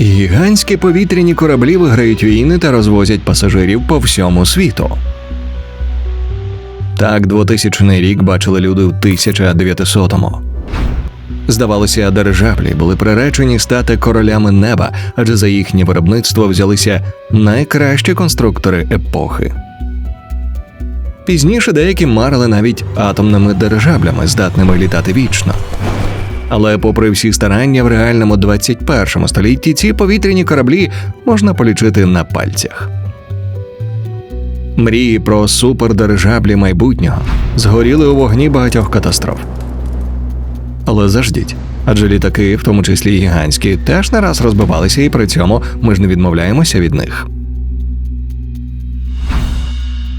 Гігантські повітряні кораблі виграють війни та розвозять пасажирів по всьому світу. Так 2000 рік бачили люди в 1900-му. Здавалося, дирижаблі були приречені стати королями неба, адже за їхнє виробництво взялися найкращі конструктори епохи. Пізніше деякі марили навіть атомними дирижаблями, здатними літати вічно. Але, попри всі старання в реальному 21 столітті, ці повітряні кораблі можна полічити на пальцях. Мрії про супердирижаблі майбутнього згоріли у вогні багатьох катастроф. Але заждіть, адже літаки, в тому числі й гігантські, теж не раз розбивалися, і при цьому ми ж не відмовляємося від них.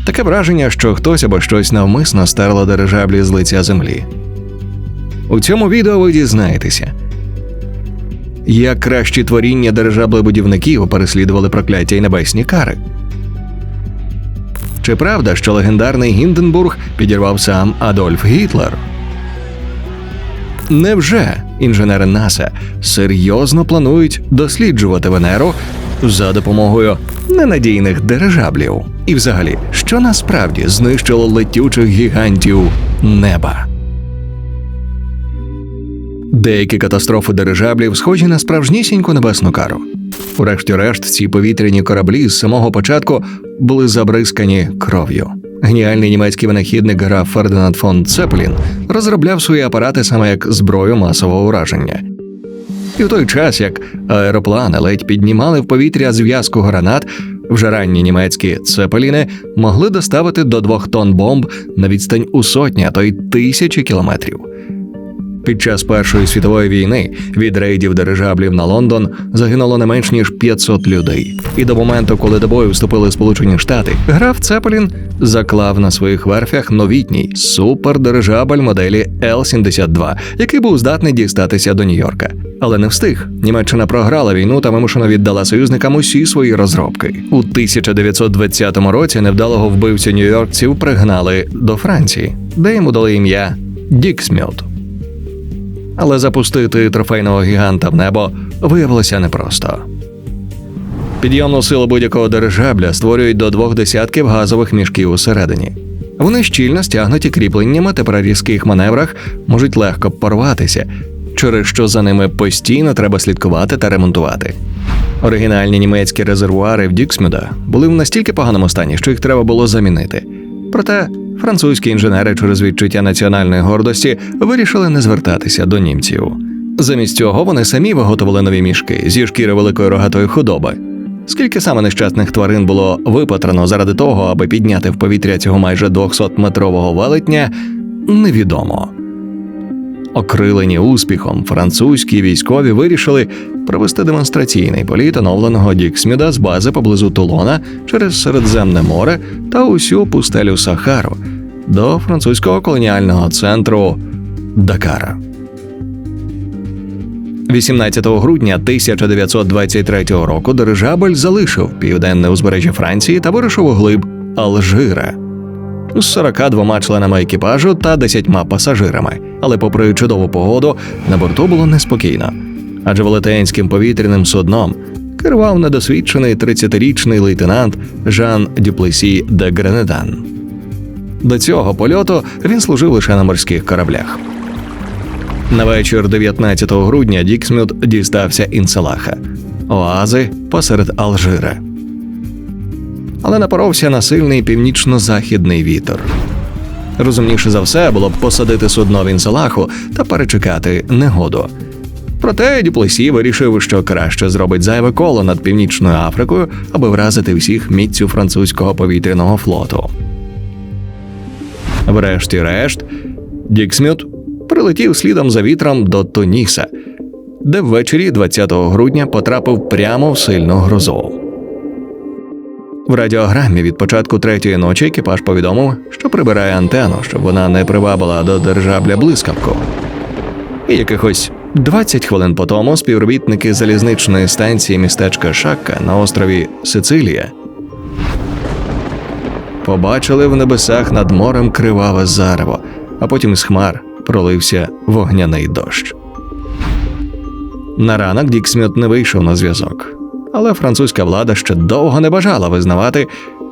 Таке враження, що хтось або щось навмисно стерло дирижаблі з лиця землі. У цьому відео ви дізнаєтеся, як кращі творіння дирижаблебудівників переслідували прокляття й небесні кари. Чи правда, що легендарний Гінденбург підірвав сам Адольф Гітлер? Невже інженери НАСА серйозно планують досліджувати Венеру за допомогою ненадійних дирижаблів? І взагалі, що насправді знищило летючих гігантів неба? Деякі катастрофи дирижаблів схожі на справжнісіньку небесну кару. Урешті-решт, ці повітряні кораблі з самого початку були забризкані кров'ю. Геніальний німецький винахідник граф Фердинанд фон Цепелін розробляв свої апарати саме як зброю масового ураження. І в той час, як аероплани ледь піднімали в повітря зв'язку гранат, вже ранні німецькі цепеліни могли доставити до двох тонн бомб на відстань у сотні, а то й тисячі кілометрів. Під час Першої світової війни від рейдів дирижаблів на Лондон загинуло не менш ніж 500 людей. І до моменту, коли до бою вступили Сполучені Штати, граф Цепелін заклав на своїх верфях новітній супердирижабль моделі Л-72, який був здатний дістатися до Нью-Йорка. Але не встиг. Німеччина програла війну та вимушено віддала союзникам усі свої розробки. У 1920 році невдалого вбивцю нью-йоркців пригнали до Франції, де йому дали ім'я Діксмют. Але запустити трофейного гіганта в небо виявилося непросто. Підйомну силу будь-якого дирижабля створюють до двох десятків газових мішків усередині. Вони щільно стягнуті кріпленнями та при різких маневрах можуть легко порватися, через що за ними постійно треба слідкувати та ремонтувати. Оригінальні німецькі резервуари в Діксмюда були в настільки поганому стані, що їх треба було замінити. Проте французькі інженери через відчуття національної гордості вирішили не звертатися до німців. Замість цього вони самі виготовили нові мішки зі шкіри великої рогатої худоби. Скільки саме нещасних тварин було випатрано заради того, аби підняти в повітря цього майже 200-метрового велетня, невідомо. Окрилені успіхом, французькі військові вирішили провести демонстраційний політ оновленого Діксміда з бази поблизу Тулона через Середземне море та усю пустелю Сахару до французького колоніального центру Дакара. 18 грудня 1923 року дирижабль залишив південне узбережжя Франції та вирушив у глиб Алжира з 42 членами екіпажу та 10 пасажирами. Але, попри чудову погоду, на борту було неспокійно, адже велетенським повітряним судном керував недосвідчений 30-річний лейтенант Жан Дюплесі де Гренедан. До цього польоту він служив лише на морських кораблях. На вечір 19 грудня Діксмют дістався Інселаха, оази посеред Алжира. Але напоровся на сильний північно-західний вітер. Розумніше за все було б посадити судно в Інселаху та перечекати негоду. Проте Дюплесі вирішив, що краще зробить зайве коло над Північною Африкою, аби вразити всіх міцю французького повітряного флоту. Врешті-решт, Діксмют прилетів слідом за вітром до Туніса, де ввечері 20 грудня потрапив прямо в сильну грозу. В радіограмі від початку третьої ночі екіпаж повідомив, що прибирає антенну, щоб вона не привабила до держабля блискавку. І якихось 20 хвилин по тому співробітники залізничної станції містечка Шакка на острові Сицилія побачили в небесах над морем криваве зарево, а потім з хмар пролився вогняний дощ. На ранок Дік Сміт не вийшов на зв'язок, але французька влада ще довго не бажала визнавати,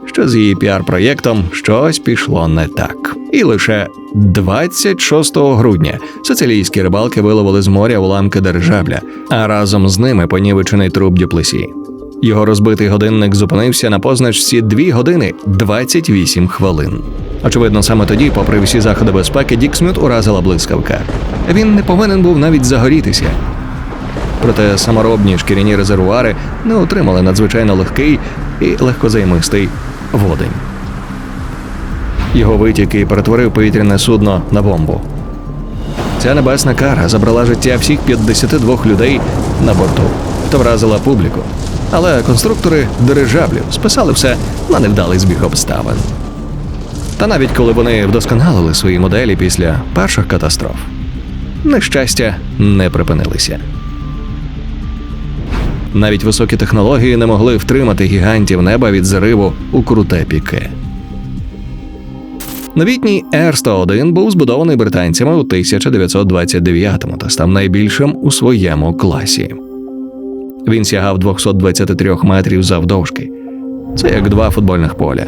що з її піар-проєктом щось пішло не так. І лише 26 грудня сицилійські рибалки виловили з моря уламки дирижабля, а разом з ними понівечений труп Дюплесі. Його розбитий годинник зупинився на позначці 2 години 28 хвилин. Очевидно, саме тоді, попри всі заходи безпеки, Дік Смют уразила блискавка. Він не повинен був навіть загорітися. Проте саморобні шкіряні резервуари не отримали надзвичайно легкий і легкозаймистий водень. Його витік і перетворив повітряне судно на бомбу. Ця небесна кара забрала життя всіх 52 людей на борту та вразила публіку. Але конструктори дирижаблів списали все на невдалий збіг обставин. Та навіть коли вони вдосконалили свої моделі після перших катастроф, нещастя не припинилися. Навіть високі технології не могли втримати гігантів неба від зриву у круте піке. Новітній Р-101 був збудований британцями у 1929-му та став найбільшим у своєму класі. Він сягав 223 метрів завдовжки. Це як два футбольних поля.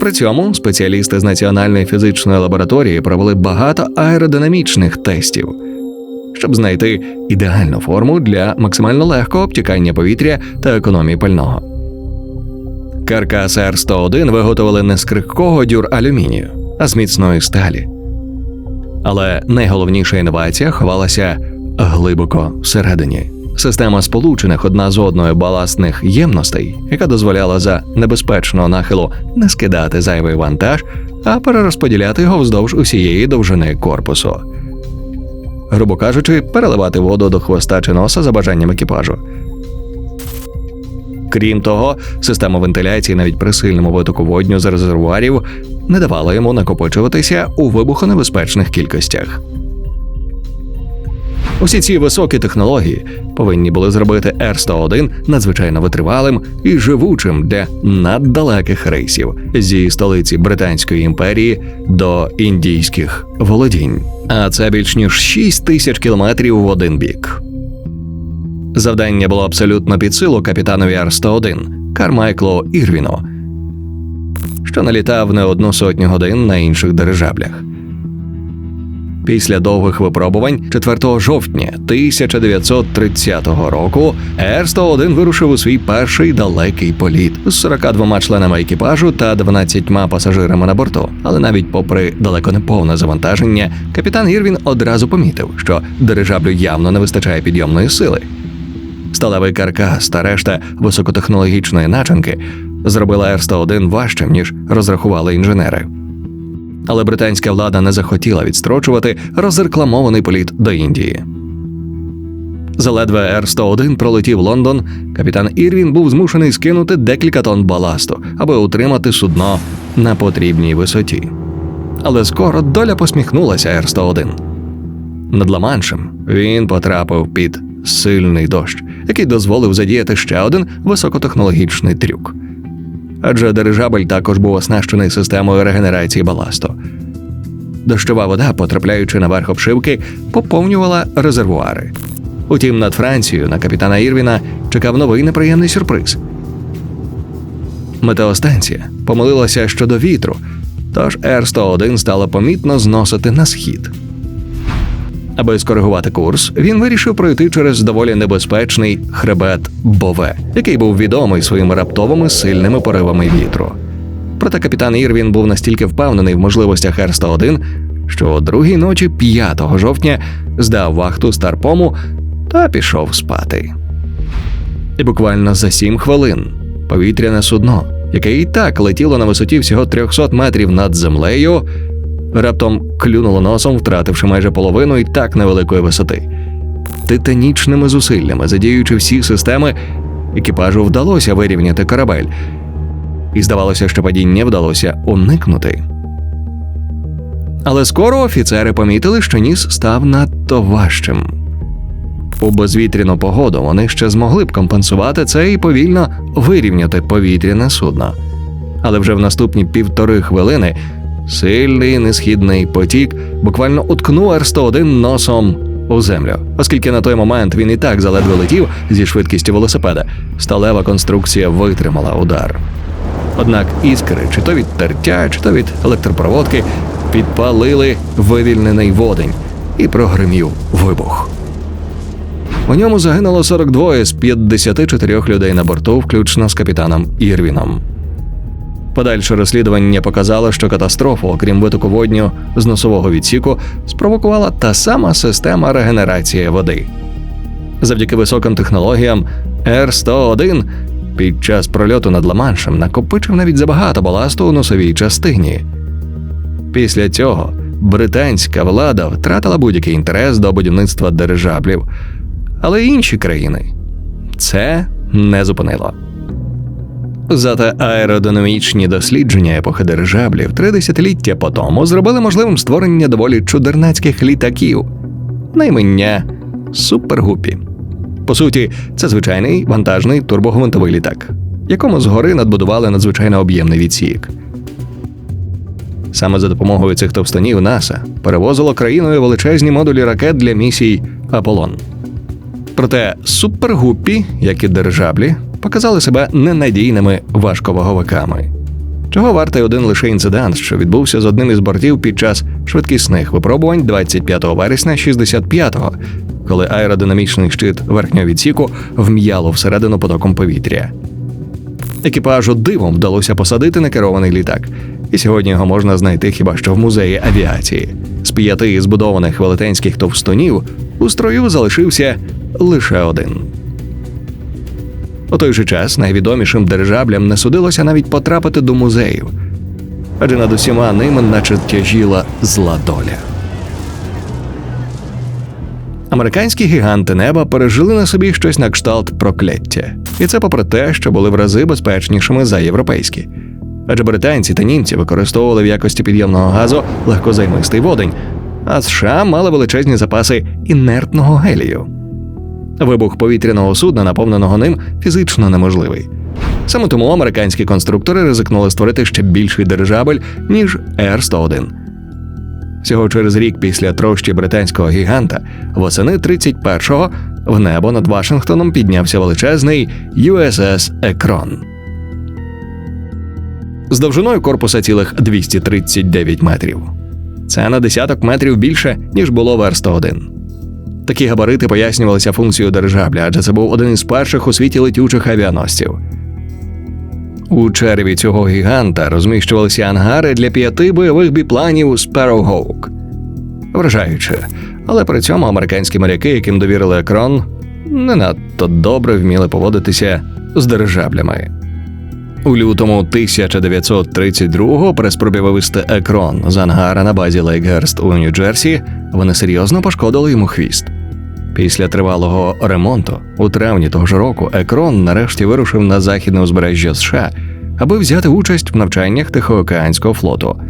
При цьому спеціалісти з Національної фізичної лабораторії провели багато аеродинамічних тестів, щоб знайти ідеальну форму для максимально легкого обтікання повітря та економії пального. Каркас Р-101 виготовили не з крихкого дюр алюмінію, а з міцної сталі. Але найголовніша інновація ховалася глибоко всередині. Система сполучених одна з одною баластних ємностей, яка дозволяла за небезпечного нахилу не скидати зайвий вантаж, а перерозподіляти його вздовж усієї довжини корпусу. Грубо кажучи, переливати воду до хвоста чи носа за бажанням екіпажу. Крім того, система вентиляції навіть при сильному витоку водню з резервуарів не давала йому накопичуватися у вибухонебезпечних кількостях. Усі ці високі технології повинні були зробити Р-101 надзвичайно витривалим і живучим для наддалеких рейсів зі столиці Британської імперії до індійських володінь. А це більш ніж 6 тисяч кілометрів в один бік. Завдання було абсолютно під силу капітанові Р-101 Кармайклу Ірвіну, що налітав не одну сотню годин на інших дирижаблях. Після довгих випробувань 4 жовтня 1930 року Р-101 вирушив у свій перший далекий політ з 42 членами екіпажу та 12 пасажирами на борту. Але навіть попри далеко не повне завантаження, капітан Ірвін одразу помітив, що дирижаблю явно не вистачає підйомної сили. Сталевий каркас та решта високотехнологічної начинки зробила Р-101 важчим, ніж розрахували інженери. Але британська влада не захотіла відстрочувати розрекламований політ до Індії. Заледве Р-101 пролетів Лондон, капітан Ірвін був змушений скинути декілька тонн баласту, аби утримати судно на потрібній висоті. Але скоро доля посміхнулася Р-101. Над Ла-Маншем він потрапив під сильний дощ, який дозволив задіяти ще один високотехнологічний трюк. Адже дирижабель також був оснащений системою регенерації баласту. Дощова вода, потрапляючи наверх обшивки, поповнювала резервуари. Утім, над Францією на капітана Ірвіна чекав новий неприємний сюрприз. Метеостанція помилилася щодо вітру, тож Р-101 стала помітно зносити на схід. Аби скоригувати курс, він вирішив пройти через доволі небезпечний хребет Бове, який був відомий своїми раптовими сильними поривами вітру. Проте капітан Ірвін був настільки впевнений в можливостях Р-101, що о другій ночі 5 жовтня здав вахту старпому та пішов спати. І буквально за сім хвилин повітряне судно, яке і так летіло на висоті всього 300 метрів над землею, раптом клюнуло носом, втративши майже половину і так невеликої висоти. Титанічними зусиллями, задіюючи всі системи, екіпажу вдалося вирівняти корабель, і здавалося, що падіння вдалося уникнути. Але скоро офіцери помітили, що ніс став надто важчим. У безвітряну погоду вони ще змогли б компенсувати це і повільно вирівняти повітряне судно. Але вже в наступні півтори хвилини сильний несхідний потік буквально уткнув Р-101 носом у землю, оскільки на той момент він і так заледве летів зі швидкістю велосипеда. Сталева конструкція витримала удар. Однак іскри, чи то від тертя, чи то від електропроводки, підпалили вивільнений водень і прогримів вибух. У ньому загинуло 42 з 54 людей на борту, включно з капітаном Ірвіном. Подальше розслідування показало, що катастрофу, окрім витоку водню з носового відсіку, спровокувала та сама система регенерації води. Завдяки високим технологіям Р-101 під час прольоту над Ла-Маншем накопичив навіть забагато баласту у носовій частині. Після цього британська влада втратила будь-який інтерес до будівництва дирижаблів, але інші країни це не зупинило. Зате аеродинамічні дослідження епохи дирижаблів три десятиліття по тому зробили можливим створення доволі чудернацьких літаків, наймення Супергупі. По суті, це звичайний вантажний турбогвинтовий літак, якому згори надбудували надзвичайно об'ємний відсік. Саме за допомогою цих товстонів НАСА перевозило країною величезні модулі ракет для місій Аполлон. Проте супергуппі, як і дирижаблі, показали себе ненадійними важковаговиками. Чого вартий один лише інцидент, що відбувся з одним із бортів під час швидкісних випробувань 25 вересня 65-го, коли аеродинамічний щит верхнього відсіку вм'яло всередину потоком повітря. Екіпажу дивом вдалося посадити некерований літак, і сьогодні його можна знайти хіба що в музеї авіації. З п'яти збудованих велетенських товстунів у строю залишився лише один. У той же час найвідомішим дирижаблям не судилося навіть потрапити до музеїв, адже над усіма ними наче тяжіла зла доля. Американські гіганти неба пережили на собі щось на кшталт прокляття, і це попри те, що були в рази безпечнішими за європейські. Адже британці та німці використовували в якості підйомного газу легкозаймистий водень, а США мали величезні запаси інертного гелію. Вибух повітряного судна, наповненого ним, фізично неможливий. Саме тому американські конструктори ризикнули створити ще більший дирижабель, ніж Р-101. Всього через рік після трощі британського гіганта, восени 31-го в небо над Вашингтоном піднявся величезний USS Екрон. З довжиною корпуса цілих 239 метрів. Це на десяток метрів більше, ніж було в Р-101. Такі габарити пояснювалися функцією дирижабля, адже це був один із перших у світі летючих авіаносців. У череві цього гіганта розміщувалися ангари для п'яти бойових біпланів Sparrowhawk. Вражаюче, але при цьому американські моряки, яким довірили екран, не надто добре вміли поводитися з дирижаблями. У лютому 1932-го при спробі вивести екрон з ангара на базі Лейкгерст у Нью-Джерсі вони серйозно пошкодили йому хвіст. Після тривалого ремонту у травні того ж року Екрон нарешті вирушив на західне узбережжя США, аби взяти участь в навчаннях Тихоокеанського флоту.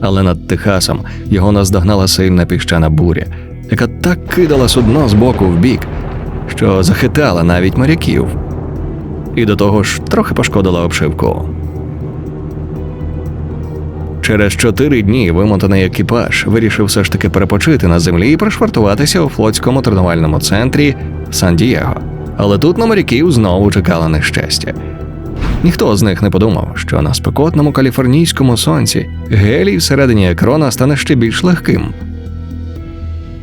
Але над Техасом його наздогнала сильна піщана буря, яка так кидала судно з боку в бік, що захитала навіть моряків. І до того ж трохи пошкодила обшивку. Через чотири дні вимотаний екіпаж вирішив все ж таки перепочити на землі і пришвартуватися у флотському тренувальному центрі Сан-Дієго. Але тут на моряків знову чекало нещастя. Ніхто з них не подумав, що на спекотному каліфорнійському сонці гелій всередині екрона стане ще більш легким.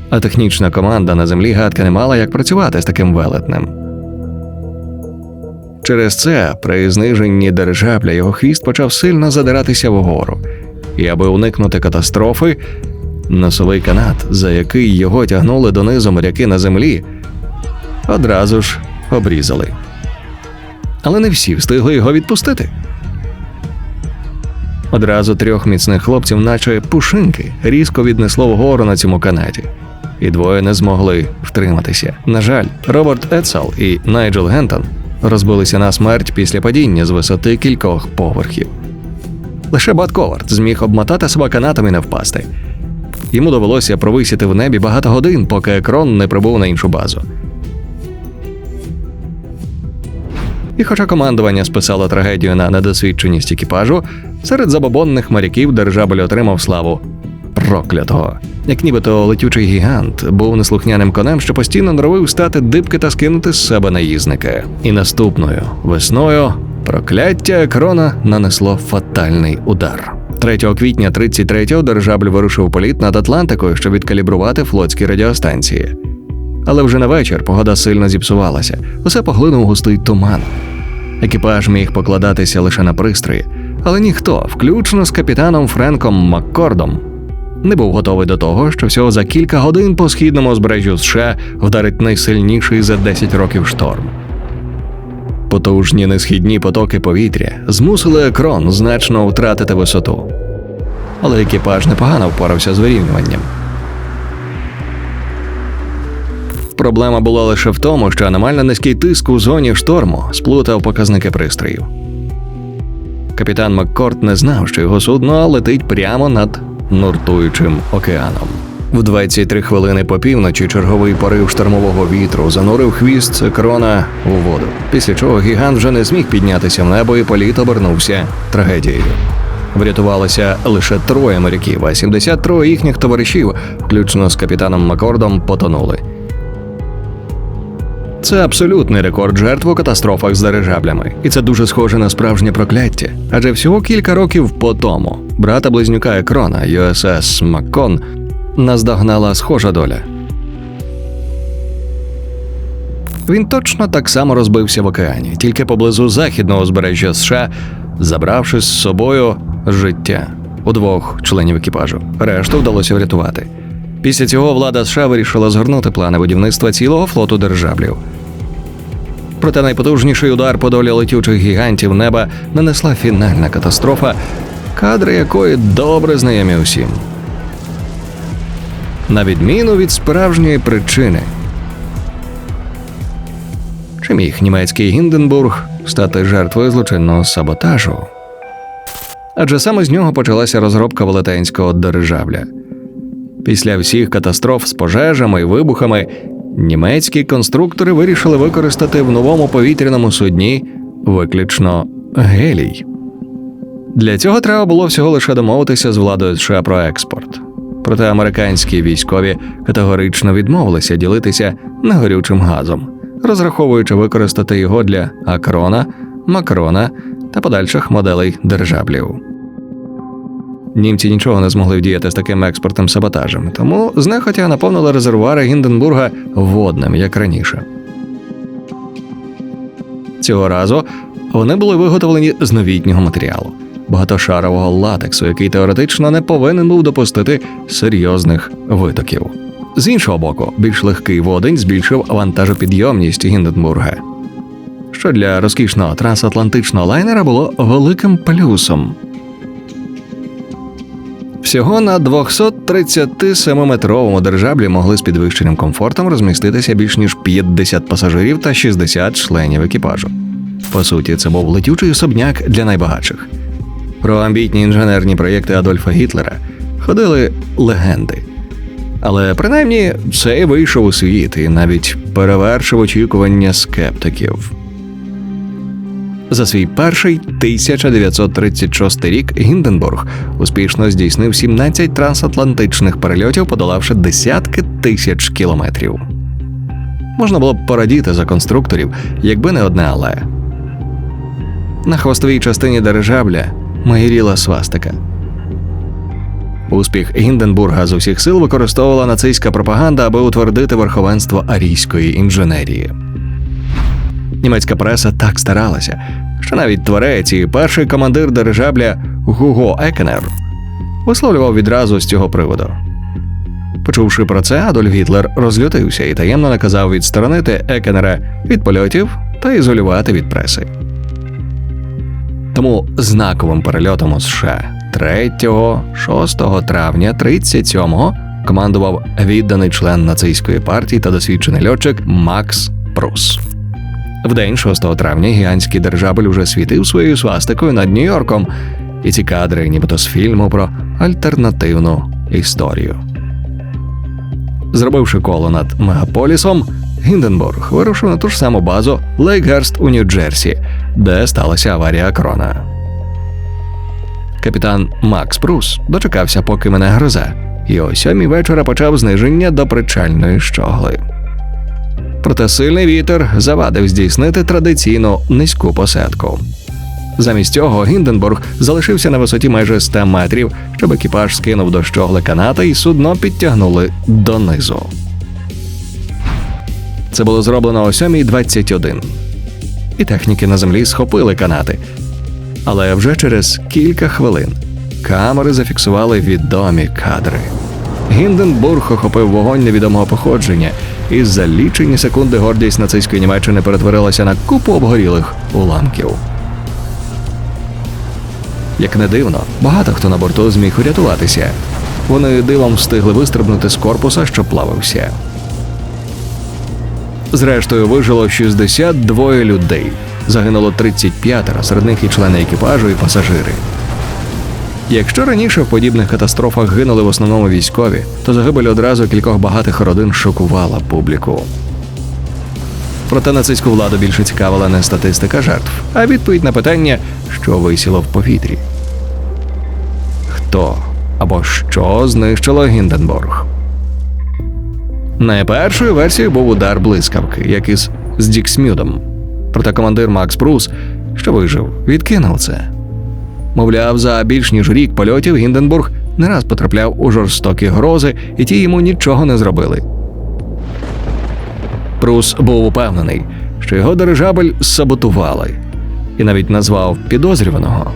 А технічна команда на землі гадки не мала, як працювати з таким велетнем. Через це при зниженні дирижабля його хвіст почав сильно задиратися вгору, і аби уникнути катастрофи, носовий канат, за який його тягнули донизу моряки на землі, одразу ж обрізали. Але не всі встигли його відпустити. Одразу трьох міцних хлопців, наче пушинки, різко віднесло вгору на цьому канаті, і двоє не змогли втриматися. На жаль, Роберт Ецел і Найджел Гентон розбилися на смерть після падіння з висоти кількох поверхів. Лише Бат Ковард зміг обмотати себе канатом і не впасти. Йому довелося провисіти в небі багато годин, поки екрон не прибув на іншу базу. І хоча командування списало трагедію на недосвідченість екіпажу, серед забобонних моряків державель отримав славу проклятого. Як нібито летючий гігант був неслухняним конем, що постійно норовив стати дибки та скинути з себе наїзника. І наступною весною прокляття крона нанесло фатальний удар. 3 квітня 33-го дирижабль вирушив політ над Атлантикою, щоб відкалібрувати флотські радіостанції. Але вже на вечір погода сильно зіпсувалася, усе поглинув густий туман. Екіпаж міг покладатися лише на пристрої, але ніхто, включно з капітаном Френком Маккордом, не був готовий до того, що всього за кілька годин по східному збережжю США вдарить найсильніший за 10 років шторм. Потужні несхідні потоки повітря змусили екрон значно втратити висоту. Але екіпаж непогано впорався з вирівнюванням. Проблема була лише в тому, що аномально низький тиск у зоні шторму сплутав показники пристроїв. Капітан Маккорт не знав, що його судно летить прямо над нуртуючим океаном. В 23 хвилини по півночі черговий порив штормового вітру занурив хвіст крона у воду, після чого гігант вже не зміг піднятися в небо і політ обернувся трагедією. Врятувалося лише троє моряків, а 73 їхніх товаришів, включно з капітаном Маккордом, потонули. Це абсолютний рекорд жертв у катастрофах з дирижаблями, і це дуже схоже на справжнє прокляття. Адже всього кілька років по тому брата близнюка Екрона USS Маккон наздогнала схожа доля. Він точно так само розбився в океані, тільки поблизу західного узбережжя США, забравши з собою життя у двох членів екіпажу. Решту вдалося врятувати. Після цього влада США вирішила згорнути плани будівництва цілого флоту дирижаблів. Проте найпотужніший удар по долі летючих гігантів неба нанесла фінальна катастрофа, кадри якої добре знайомі усім. На відміну від справжньої причини. Чи міг німецький Гінденбург стати жертвою злочинного саботажу? Адже саме з нього почалася розробка велетенського дирижабля. Після всіх катастроф з пожежами і вибухами німецькі конструктори вирішили використати в новому повітряному судні виключно гелій. Для цього треба було всього лише домовитися з владою США про експорт. Проте американські військові категорично відмовилися ділитися негорючим газом, розраховуючи використати його для акрона, макрона та подальших моделей дирижаблів. Німці нічого не змогли вдіяти з таким експортним саботажем, тому знехотя наповнили резервуари Гінденбурга водним, як раніше. Цього разу вони були виготовлені з новітнього матеріалу багатошарового латексу, який теоретично не повинен був допустити серйозних витоків. З іншого боку, більш легкий водень збільшив вантажопідйомність Гінденбурга, що для розкішного трансатлантичного лайнера було великим плюсом. Всього на 237-метровому держаблі могли з підвищеним комфортом розміститися більш ніж 50 пасажирів та 60 членів екіпажу. По суті, це був летючий особняк для найбагатших. Про амбітні інженерні проєкти Адольфа Гітлера ходили легенди. Але принаймні цей вийшов у світ і навіть перевершив очікування скептиків. За свій перший 1936 рік Гінденбург успішно здійснив 17 трансатлантичних перельотів, подолавши десятки тисяч кілометрів. Можна було б порадіти за конструкторів, якби не одне але. На хвостовій частині дирижабля майоріла свастика. Успіх Гінденбурга з усіх сил використовувала нацистська пропаганда, аби утвердити верховенство арійської інженерії. Німецька преса так старалася, що навіть творець і перший командир дирижабля Гуго Екенер висловлював відразу з цього приводу. Почувши про це, Адольф Гітлер розлютився і таємно наказав відсторонити Екенера від польотів та ізолювати від преси. Тому знаковим перельотом у США 3-6 травня 37-го командував відданий член нацистської партії та досвідчений льотчик Макс Прус. Вдень 6 травня гігантський держабель уже світив своєю свастикою над Нью-Йорком, і ці кадри, нібито з фільму про альтернативну історію. Зробивши коло над мегаполісом, Гінденбург вирушив на ту ж саму базу Лейкгерст у Нью-Джерсі, де сталася аварія крона. Капітан Макс Прус дочекався, поки мене грозе, і о сьомій вечора почав зниження до причальної щогли. Проте сильний вітер завадив здійснити традиційну низьку посадку. Замість цього Гінденбург залишився на висоті майже 100 метрів, щоб екіпаж скинув до щогли каната і судно підтягнули донизу. Це було зроблено о 7.21. І техніки на землі схопили канати. Але вже через кілька хвилин камери зафіксували відомі кадри. Гінденбург охопив вогонь невідомого походження, і за лічені секунди гордість нацистської Німеччини перетворилася на купу обгорілих уламків. Як не дивно, багато хто на борту зміг урятуватися. Вони дивом встигли вистрибнути з корпуса, що плавився. Зрештою, вижило 62 людей. Загинуло 35, серед них і члени екіпажу, і пасажири. Якщо раніше в подібних катастрофах гинули в основному військові, то загибель одразу кількох багатих родин шокувала публіку. Проте нацистську владу більше цікавила не статистика жертв, а відповідь на питання, що висіло в повітрі. Хто або що знищило Гінденбург? Найпершою версією був удар блискавки, як із з Діксмюдом. Проте командир Макс Прус, що вижив, відкинув це. Мовляв, за більш ніж рік польотів Гінденбург не раз потрапляв у жорстокі грози, і ті йому нічого не зробили. Прус був упевнений, що його дирижабель саботували, і навіть назвав підозрюваного.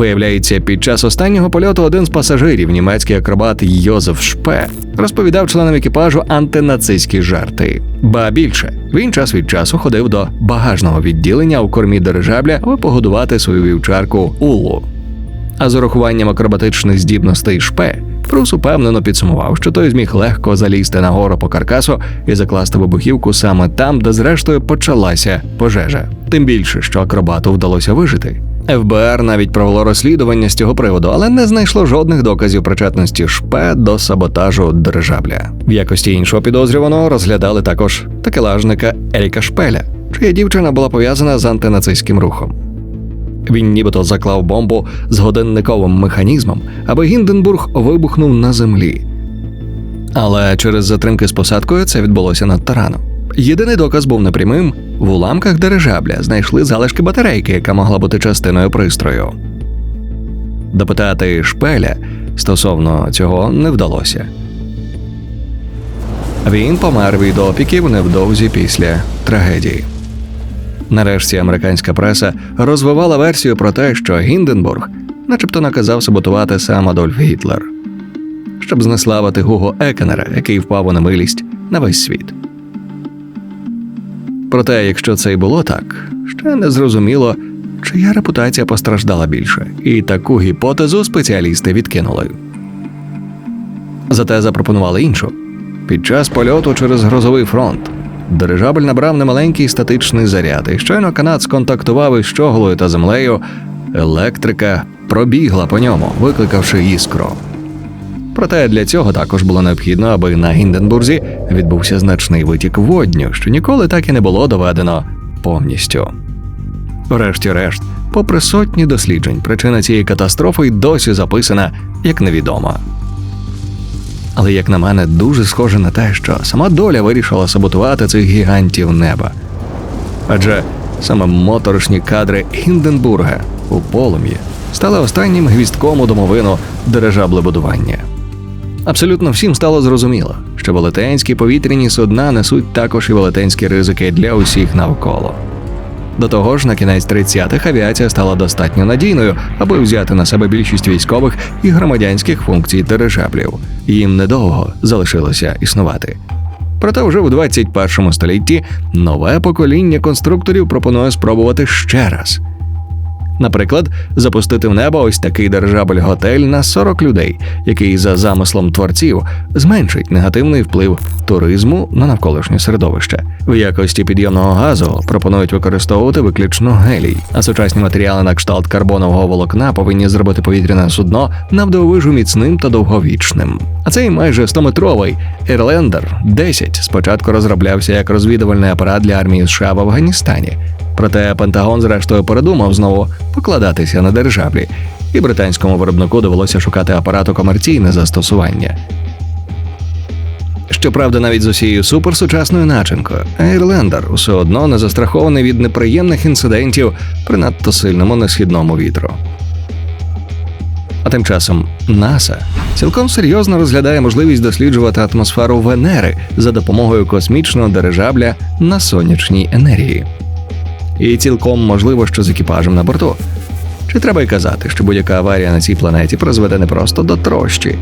Виявляється, під час останнього польоту один з пасажирів, німецький акробат Йозеф Шпе, розповідав членам екіпажу антинацистські жарти. Ба більше він час від часу ходив до багажного відділення у кормі дирижабля, аби погодувати свою вівчарку Улу. А з урахуванням акробатичних здібностей Шпе, Прус упевнено підсумував, що той зміг легко залізти на гору по каркасу і закласти вибухівку саме там, де зрештою почалася пожежа. Тим більше, що акробату вдалося вижити. ФБР навіть провело розслідування з цього приводу, але не знайшло жодних доказів причетності шпе до саботажу дирижабля. В якості іншого підозрюваного розглядали також такелажника Еріка Шпеля, чия дівчина була пов'язана з антинацистським рухом. Він нібито заклав бомбу з годинниковим механізмом, аби Гінденбург вибухнув на землі. Але через затримки з посадкою це відбулося надто рано. Єдиний доказ був непрямим в уламках дирижабля знайшли залишки батарейки, яка могла бути частиною пристрою. Допитати шпеля стосовно цього не вдалося. Він помер від опіків невдовзі після трагедії. Нарешті американська преса розвивала версію про те, що Гінденбург, начебто, наказав саботувати сам Адольф Гітлер, щоб знеславити Гуго Екенера, який впав у немилість на весь світ. Проте, якщо це й було так, ще не зрозуміло, чия репутація постраждала більше, і таку гіпотезу спеціалісти відкинули. Зате запропонували іншу під час польоту через грозовий фронт. Дирижабель набрав немаленький статичний заряд, і щойно канат сконтактував із щоглою та землею. Електрика пробігла по ньому, викликавши іскру. Проте для цього також було необхідно, аби на Гінденбурзі відбувся значний витік водню, що ніколи так і не було доведено повністю. Врешті-решт, попри сотні досліджень, причина цієї катастрофи й досі записана як невідома. Але, як на мене, дуже схоже на те, що сама доля вирішила саботувати цих гігантів неба. Адже саме моторошні кадри Гінденбурга у полум'ї стали останнім гвістком у домовину дирижаблебудування. Абсолютно всім стало зрозуміло, що велетенські повітряні судна несуть також і велетенські ризики для усіх навколо. До того ж, на кінець 30-х авіація стала достатньо надійною, аби взяти на себе більшість військових і громадянських функцій дирижаблів. Їм недовго залишилося існувати. Проте вже в 21 столітті нове покоління конструкторів пропонує спробувати ще раз. Наприклад, запустити в небо ось такий держабель готель на 40 людей, який за замислом творців зменшить негативний вплив туризму на навколишнє середовище. В якості підйомного газу пропонують використовувати виключно гелій, а сучасні матеріали на кшталт карбонового волокна повинні зробити повітряне судно навдовижу міцним та довговічним. А цей майже 100-метровий Airlander 10 спочатку розроблявся як розвідувальний апарат для армії США в Афганістані. Проте Пентагон, зрештою, передумав знову покладатися на дирижаблі, і британському виробнику довелося шукати апарату комерційне застосування. Щоправда, навіть з усією суперсучасною начинкою, Ейрлендер усе одно не застрахований від неприємних інцидентів при надто сильному несхідному вітру. А тим часом НАСА цілком серйозно розглядає можливість досліджувати атмосферу Венери за допомогою космічного дирижабля на сонячній енергії. І цілком можливо, що з екіпажем на борту. Чи треба й казати, що будь-яка аварія на цій планеті призведе не просто до трощі,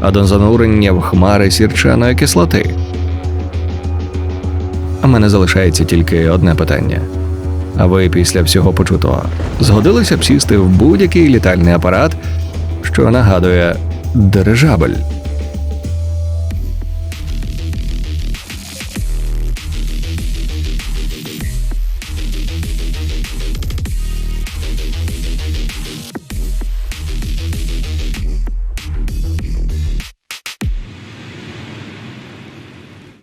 а до занурення в хмари сірчаної кислоти. А мене залишається тільки одне питання. А ви після всього почутого згодилися б сісти в будь-який літальний апарат, що нагадує дирижабель?